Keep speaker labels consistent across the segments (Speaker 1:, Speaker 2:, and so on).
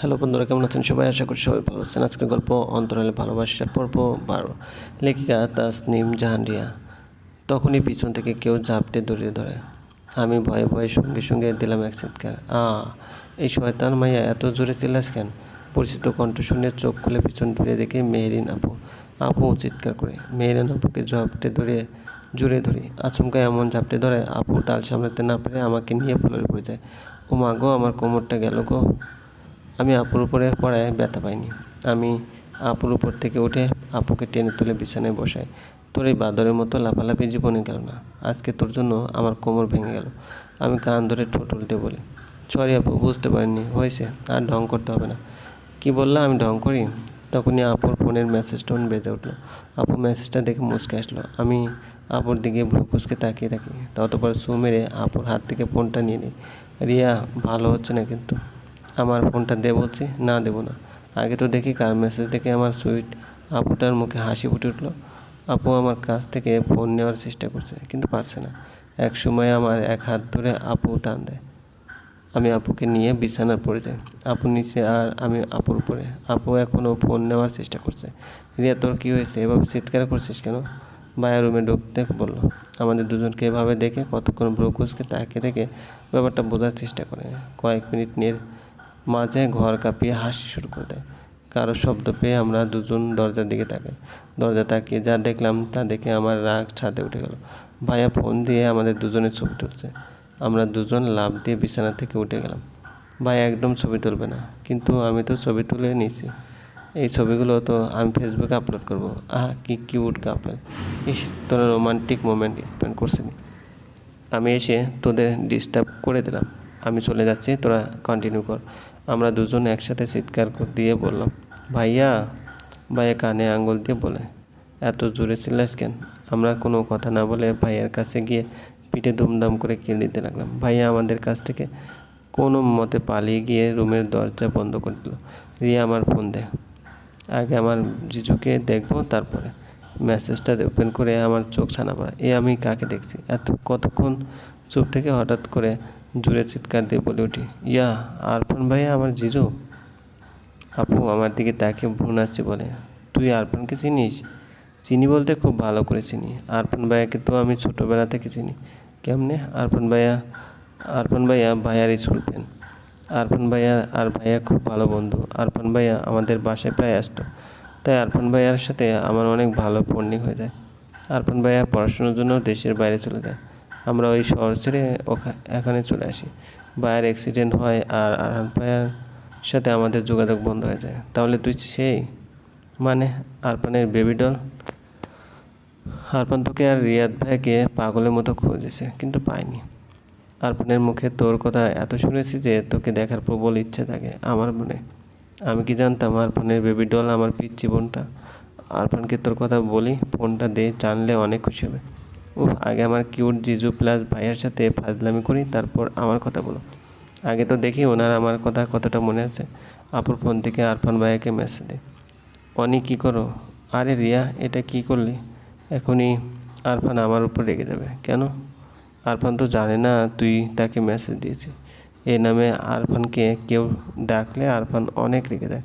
Speaker 1: Hello বন্ধুরা, কেমন আছেন সবাই? আশা করি সবাই ভালো আছেন। আজকের গল্প অন্তরালে ভালোবাসার পর্ব বারো। লেখিকা তাসনিম জাহানরিয়া তখনই পিছন থেকে কেউ ঝাপটে দড়িয়ে ধরে। আমি ভয়ে ভয়ে সঙ্গে সঙ্গে দিলাম এক চিৎকার, আ, এই শয়তান মাইয়া এত জোরে চিল্লাস কেন? পরিচিত কণ্ঠ শুনে চোখ খুলে পিছন ফিরে দেখে মেহেরিন আপু। আপু চিৎকার করে, মেহেরিন আপুকে ঝাপটে ধরে জুড়ে ধরি। আচমকা এমন ঝাপটে ধরে, আপু টাল সামলাতে না পেরে আমাকে নিয়ে ফ্লোরে পড়ে যায়। ও মা গো, আমার কোমরটা গেল গো। আমি আপুর উপরে পড়ায় ব্যথা পাইনি। আমি আপুর উপর থেকে উঠে আপুকে টেনে তুলে বিছানায় বসাই তোর এই বাদরের মতো লাফালাফি জীবনে গেল না। আজকে তোর জন্য আমার কোমর ভেঙে গেল। আমি কান ধরে ঠোঁট উল্টে বলি, সরি আপু, বুঝতে পারিনি। হয়েছে, আর ঢং করতে হবে না। কি বললাম আমি ঢং করি? তখনই আপুর ফোনের মেসেজ টোন বেজে উঠল। আপু মেসেজটা দেখে মুচকে আসলো। আমি আপুর দিকে ভ্রু কুচকে তাকিয়ে থাকি। ততপর সু মেরে আপুর হাত থেকে ফোনটা নিয়ে নিই। রিয়া, ভালো হচ্ছে না কিন্তু? আমার ফোনটা দে বলছি, না দেবো না। আগে তো দেখি কার মেসেজ দেখে আমার সুইট আপুটার মুখে হাসি ফুটে উঠল। আপু আমার কাছ থেকে ফোন নেওয়ার চেষ্টা করছে, কিন্তু পারছে না। এক সময় আমার এক হাত ধরে আপু টান দেয়। আমি আপুকে নিয়ে বিছানার পড়ে যাই। আপু নিচে আর আমি আপুর উপরে। আপু এখনও ফোন নেওয়ার চেষ্টা করছে। রিয়া, তোর কী হয়েছে? এভাবে চিৎকার করছিস কেন? বায়া রুমে ঢুকতে বলল। আমাদের দুজনকে এভাবে দেখে কতক্ষণ ব্রকুসকে তাকিয়ে দেখে ব্যাপারটা বোঝার চেষ্টা করে। কয়েক মিনিট নিয়ে মাঝে ঘর কাঁপিয়ে হাসি শুরু করে দেয়। কারও শব্দ পেয়ে আমরা দুজন দরজার দিকে তাকাই। দরজা তাকিয়ে যা দেখলাম তা দেখে আমার রাগ ছাদে উঠে গেল। ভাইয়া ফোন দিয়ে আমাদের দুজনের ছবি তুলছে। আমরা দুজন লাভ দিয়ে বিছানা থেকে উঠে গেলাম। ভাই একদম ছবি তুলবে না, কিন্তু আমি তো ছবি তুলে নিয়েছি। এই ছবিগুলো তো আমি ফেসবুকে আপলোড করব। আহ, কি কিউট কাপেল। ইস, তোরা রোমান্টিক মোমেন্ট স্পেন্ড করছিনি আমি এসে তোদের ডিস্টার্ব করে দিলাম। আমি চলে যাচ্ছি, তোরা কন্টিনিউ কর। আমরা দুজন একসাথে চিৎকার দিয়ে বললাম, ভাইয়া। ভাইয়া কানে আঙ্গুল দিয়ে বলে, এত জোরে চিল্লাস কেন? আমরা কোনো কথা না বলে ভাইয়ার কাছে গিয়ে পিঠে দুমদাম করে কিল দিতে লাগলাম। ভাইয়া আমাদের কাছ থেকে কোনো মতে পালিয়ে গিয়ে রুমের দরজা বন্ধ করে দিল। রিয়া, আমার ফোন দেয় আগে আমার জিজুকে দেখব, তারপরে মেসেজটা ওপেন করে আমার চোখ ছানা পড়া। এ আমি কাকে দেখছি? এত কতক্ষণ চুপ থেকে হঠাৎ করে জুড়ে চিৎকার দিয়ে বলে উঠি, ইয়া, আরফান ভাইয়া আমার জিজু। আপু, আমার দিকে তাকে ভ্রুনাচ্ছে বলে, তুই আরফানকে চিনিস? চিনি বলতে খুব ভালো করে চিনি। আরফান ভাইয়াকে তো আমি ছোটোবেলা থেকে চিনি। কেমনে? আরফান ভাইয়া আরফান ভাইয়া ভাইয়ার স্কুল ফ্রেন্ড। আরফান ভাইয়া আর ভাইয়া খুব ভালো বন্ধু। আরফান ভাইয়া আমাদের বাসায় প্রায় আসতো তাই আরফান ভাইয়ার সাথে আমার অনেক ভালো বন্ডিং হয়ে যায়। আরফান ভাইয়া পড়াশোনার জন্য দেশের বাইরে চলে যায়। আমরা ওই শহর ছেড়ে এখানে চলে আসি। ভাইয়ের অ্যাক্সিডেন্ট হয় আর ভাইয়ার সাথে আমাদের যোগাযোগ বন্ধ হয়ে যায়। তাহলে তুই সেই? মানে আরফানের বেবি ডল আরফান তোকে আর রিয়াদ ভাইকে পাগলের মতো খুঁজেছে, কিন্তু পায়নি। আরফানের মুখে তোর কথা এত শুনেছি যে তোকে দেখার প্রবল ইচ্ছে থাকে আমার মনে। আমি কি জানতাম আরফানের বেবি ডল আমার পিচ্ছি বোনটা? আরফানকে তোর কথা বলি, ফোনটা দে, জানলে অনেক খুশি হবে। ও আগে আমার কিউট জিজু প্লাস ভাইয়ের সাথে ফাজলামি করি, তারপর আমার কথা বলো। আগে তো দেখি ওনার আমার কথা কতটা মনে আছে। আপুর ফোন থেকে আরফান ভাইয়াকে মেসেজ দেয় অনি, কী করো? আরে রিয়া, এটা কি করলি? এখনই আরফান আমার উপর রেগে যাবে। কেন? আরফান তো জানে না তুই তাকে মেসেজ দিয়েছিস। এই নামে আরফানকে কেউ ডাকলে আরফান অনেক রেগে যায়।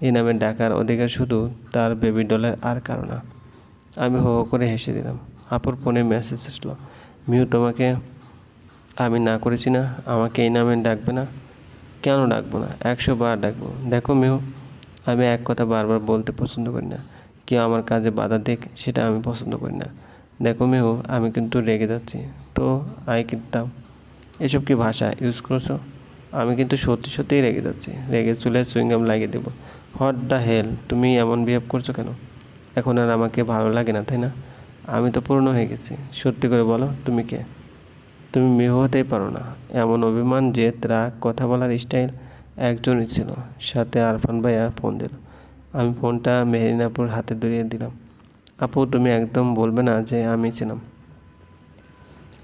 Speaker 1: এই নামে ডাকার অধিকার শুধু তার বেবি ডলের আর কারও না। আমি হো করে হেসে দিলাম। আপুর ফোনে মেসেজ আসলো। মিউ তোমাকে আমি না করেছি না, আমাকে এই নামে ডাকবে না। কেন ডাকবো না? একশো বার ডাকবো। দেখো মেহু আমি এক কথা বারবার বলতে পছন্দ করি না। কেউ আমার কাজে বাধা দেখ সেটা আমি পছন্দ করি না। দেখো মেহু আমি কিন্তু রেগে যাচ্ছি। তো, আই কিনতাম এসব কি ভাষা ইউজ করছ? আমি কিন্তু সত্যি সত্যিই রেগে যাচ্ছি। রেগে চুলে সুইংগাম লাগিয়ে দেবো। হোয়াট দ্য হেল তুমি এমন বিহেভ করছ কেন? এখন আর আমাকে ভালো লাগে না, তাই না? আমি তো পূর্ণ হয়ে গেছি। সত্যি করে বলো, তুমি কে? তুমি মেয়ে হতেই পারো না। এমন অভিমান যে রাগ কথা বলার স্টাইল একজনই ছিল। সাথে আরফান ভাইয়া ফোন দিল। আমি ফোনটা মেহরিন আপুর হাতে ধরিয়ে দিলাম। আপু, তুমি একদম বলবে না যে আমি ছিলাম।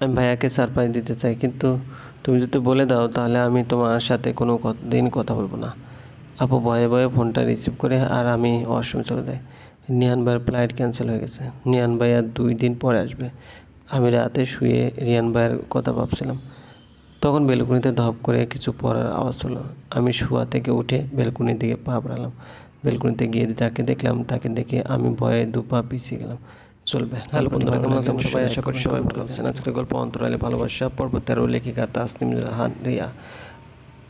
Speaker 1: আমি ভাইয়াকে সারপ্রাইজ দিতে চাই, কিন্তু তুমি যদি বলে দাও, তাহলে আমি তোমার সাথে কোনো দিন কথা বলব না। আপু ভয়ে ভয়ে ফোনটা রিসিভ করে আর আমি ওয়াশরুমে চলে নিয়ান ভাইয়ের ফ্লাইট ক্যান্সেল হয়ে গেছে। নিয়ান ভাইয়া দুই দিন পরে আসবে। আমি রাতে শুয়ে রিয়ান ভাইয়ের কথা ভাবছিলাম। তখন বেলকুনিতে ধপ করে কিছু পড়ার আওয়াজ হলো। আমি শুয়া থেকে উঠে বেলকুনির দিকে পা বাড়ালাম। বেলকুনিতে গিয়ে যাকে দেখলাম তাকে দেখে আমি ভয়ে দু পা পিছিয়ে গেলাম। চলবে। হ্যালো বন্ধুরা কেমন আছেন? সবাই আশা করি সবাই ভালো আছেন। আজকের গল্প অন্তরালে ভালোবাসা পর্ব তেরো লেখিকা তাসনিম রিয়া।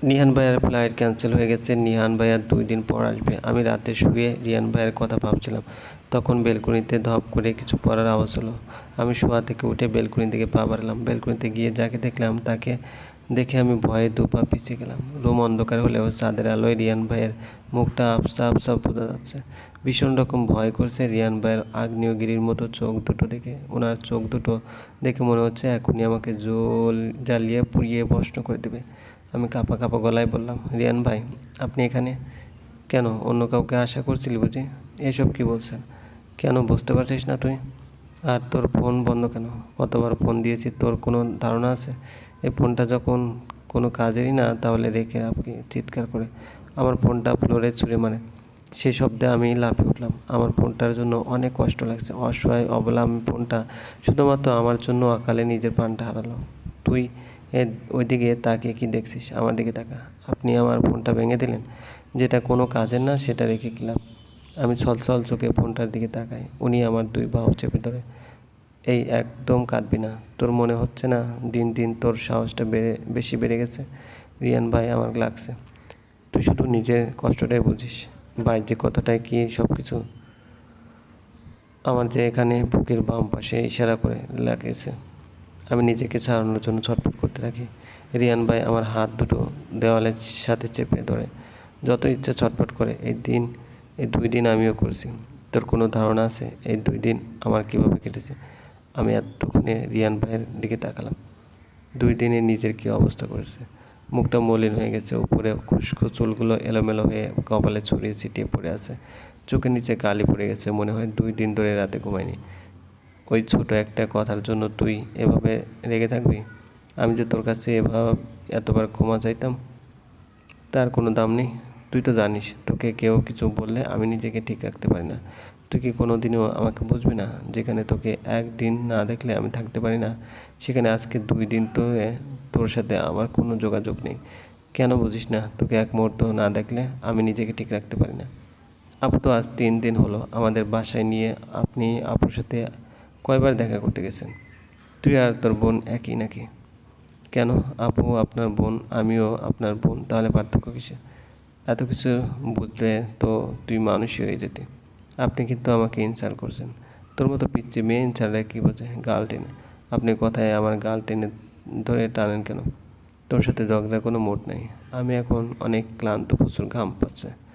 Speaker 1: নিহান ভাইয়ের ফ্লাইট ক্যান্সেল হয়ে গেছে। নিহান ভাইয়ার দুই দিন পর আসবে। আমি রাতে শুয়ে রিয়ান ভাইয়ের কথা ভাবছিলাম। তখন বেলকুনিতে ধপ করে কিছু পড়ার আওয়াজ হলো। আমি শোয়া থেকে উঠে বেলকুনি দিকে পা বাড়ালাম। বেলকুনিতে গিয়ে যাকে দেখলাম তাকে দেখে আমি ভয়ে দু পা পিছিয়ে গেলাম। রুম অন্ধকার হলেও চাঁদের আলোয় রিয়ান ভাইয়ের মুখটা আপসা আপসা বোঝা যাচ্ছে। ভীষণ রকম ভয় করছে রিয়ান ভাইয়ের আগ্নেয়গিরির মতো চোখ দুটো দেখে। ওনার চোখ দুটো দেখে মনে হচ্ছে এখনই আমাকে জল জ্বালিয়ে পুড়িয়ে ভস্ম করে দেবে। আমি কাঁপা কাঁপা গলায় বললাম, রিয়ান ভাই, আপনি এখানে কেন? অন্য কাউকে আশা করছিলি বুঝি? এসব কি বলছেন? কেন বুঝতে পারছিস না তুই? আর তোর ফোন বন্ধ কেন? কতবার ফোন দিয়েছি, তোর কোনো ধারণা আছে? এই ফোনটা যখন কোনো কাজেরই না, তাহলে রেখে আপনি চিৎকার করে আমার ফোনটা ফ্লোরে ছুঁড়ে মারে। সেই শব্দে আমি লাফিয়ে উঠলাম। আমার ফোনটার জন্য অনেক কষ্ট লাগছে। অসহায় অবলা আমি ফোনটা শুধুমাত্র আমার জন্য অকালে নিজের প্রাণটা হারালো। তুই এর ওইদিকে তাকিয়ে কি দেখছিস? আমার দিকে তাকা। আপনি আমার ফোনটা ভেঙে দিলেন। যেটা কোনো কাজের না, সেটা রেখে গেলাম। আমি ছলছল চোখে ফোনটার দিকে তাকাই। উনি আমার দুই বাহু চেপে ধরে। এই একদম কাঁদবি না। তোর মনে হচ্ছে না দিন দিন তোর সাহসটা বেড়ে, বেশি বেড়ে গেছে? রিয়ান ভাই আমার লাগছে। তুই শুধু নিজের কষ্টটাই বুঝিস। ভাই, যে কথাটাই কি সব কিছু আমার যে এখানে বুকের বাম পাশে ইশারা করে লাগিয়েছে। আমি নিজেকে ছাড়ানোর জন্য ছটফট করতে থাকি রিয়ান ভাই আমার হাত দুটো দেওয়ালের সাথে চেপে ধরে, যত ইচ্ছা ছটফট করে, এই দিন, এই দুই দিন আমিও করছি। তোর কোনো ধারণা আছে? এই দুই দিন আমার কীভাবে কেটেছে? আমি এতক্ষণে রিয়ান ভাইয়ের দিকে তাকালাম। দুই দিনে নিজের কী অবস্থা করেছে? মুখটা মলিন হয়ে গেছে, উপরে খুশকো চুলগুলো এলোমেলো হয়ে কপালে ছড়িয়ে ছিটিয়ে পড়ে আছে। চোখের নিচে কালি পড়ে গেছে, মনে হয় দুই দিন ধরে রাতে ঘুমায়নি ওই ছোট একটা কথার জন্য তুই এভাবে রেগে থাকবি? আমি যে তোর কাছে এভাবে এতবার ক্ষমা চাইতাম, তার কোনো দাম নেই। তুই তো জানিস, তোকে কেউ কিছু বললে আমি নিজেকে ঠিক রাখতে পারি না। তুই কি কোনো দিনও আমাকে বুঝবি না, যেখানে তোকে একদিন না দেখলে আমি থাকতে পারি না? সেখানে আজকে দুই দিন তোরে তোর সাথে আমার কোনো যোগাযোগ নেই। কেন বুঝিস না, তোকে এক মুহূর্ত না দেখলে আমি নিজেকে ঠিক রাখতে পারি না। আপু তো আজ তিন দিন হলো আমাদের বাসায় নিয়ে আপনি আপুর সাথে কয়বার দেখা করতে গেছেন? তুই আর তোর বোন একই নাকি? কেন? আপু আপনার বোন, আমিও আপনার বোন, তাহলে পার্থক্য কিসে এত কিছু বুঝলে তো তুই মানুষই হয়ে যেতি। আপনি কিন্তু আমাকে ইনসাল্ট করছেন। তোর মতো পিচ্ছি মেয়ে ইনসাল্টে কী বোঝে গাল টেনে। আপনি কথায় আমার গাল টেনে ধরে টানেন কেন? তোর সাথে ঝগড়ার কোনো মোট নাই। আমি এখন অনেক ক্লান্ত, প্রচুর ঘাম পাচ্ছে।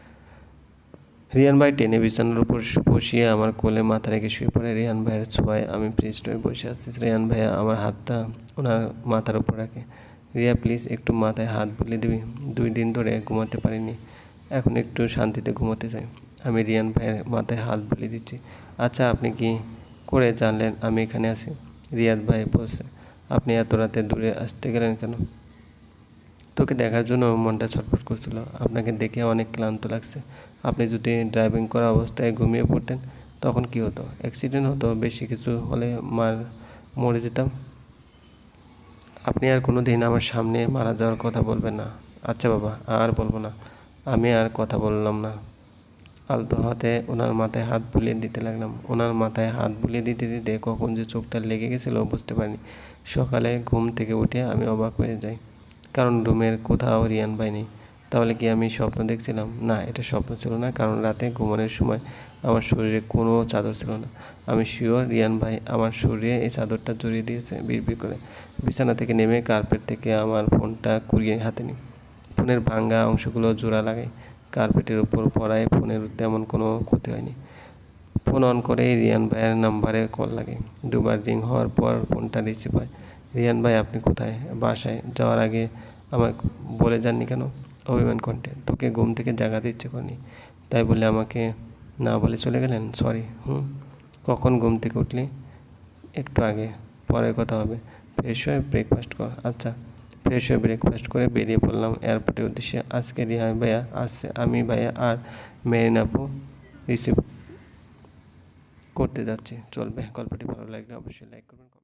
Speaker 1: রিয়ান ভাই টেনে বিছানার উপর বসিয়ে আমার কোলে মাথা রেখে শুয়ে পড়ে। রিয়ান ভাইয়ের ছোঁয়ায় আমি ফ্রিজড হয়ে বসে আছি। রিয়ান ভাইয়া আমার হাতটা ওনার মাথার উপর রাখে। রিয়া প্লিজ একটু মাথায় হাত বুলিয়ে দিবি। দুই দিন ধরে ঘুমাতে পারিনি। এখন একটু শান্তিতে ঘুমাতে চাই। আমি রিয়ান ভাইয়ের মাথায় হাত বুলিয়ে দিচ্ছি। আচ্ছা আপনি কি করে জানলেন আমি এখানে আছি? রিয়াদ ভাই বলছে, আপনি এত রাতে দূরে আসতে গেলেন কেন? তোকে দেখার জন্য মনটা ছটফট করছিল। আপনাকে দেখে অনেক ক্লান্ত লাগছে। আপনি যদি ড্রাইভিং করা অবস্থায় ঘুমিয়ে পড়তেন, তখন কি হতো? অ্যাক্সিডেন্ট হতো, বেশি কিছু হলে মার মরে যেতাম। আপনি আর কোনো দিন আমার সামনে মারা যাওয়ার কথা বলবেন না। আচ্ছা বাবা, আর বলব না। আমি আর কথা বললাম না। আলতো হাতে ওনার মাথায় হাত বুলিয়ে দিতে লাগলাম। ওনার মাথায় হাত বুলিয়ে দিতে দিতে কখন যে চোখটা লেগে গেছিল বুঝতে পারিনি। সকালে ঘুম থেকে উঠে আমি অবাক হয়ে যাই। কারণ রুমের কোথাও রিয়ান পাইনি। তাহলে কি আমি স্বপ্ন দেখছিলাম? না, এটা স্বপ্ন ছিল না, কারণ রাতে ঘুমানোর সময় আমার শরীরে কোনো চাদর ছিল না। আমি শিওর রিয়ান ভাই আমার শরীরে এই চাদরটা জড়িয়ে দিয়েছে বিড়বিড় করে। বিছানা থেকে নেমে কার্পেট থেকে আমার ফোনটা কুড়িয়ে হাতে নিই। ফোনের ভাঙ্গা অংশগুলো জোড়া লাগে কার্পেটের উপর পড়ায় ফোনের তেমন কোনো ক্ষতি হয়নি। ফোন অন করে রিয়ান ভাইয়ের নাম্বারে কল লাগে। দুবার রিং হওয়ার পর ফোনটা রিসিভ হয়। রিয়ান ভাই, আপনি কোথায়? বাসায় যাওয়ার আগে আমাকে বলে যাননি কেন? অভিমান কণ্ঠে তোকে ঘুম থেকে জাগাতে ইচ্ছে করেনি। তাই বলে আমাকে না বলে চলে গেলেন? সরি হুম? কখন ঘুম থেকে উঠলি? একটু আগে। পরে কথা হবে। ফ্রেশ হয়ে ব্রেকফাস্ট কর। আচ্ছা ফ্রেশ হয়ে ব্রেকফাস্ট করে বেরিয়ে পড়লাম এয়ারপোর্টের উদ্দেশ্যে। আজকে রিহা ভাইয়া আসছে। আমি ভাইয়া আর মেরিন আপু রিসিভ করতে যাচ্ছি। চলবে। গল্পটি ভালো লাগলে অবশ্যই লাইক করবেন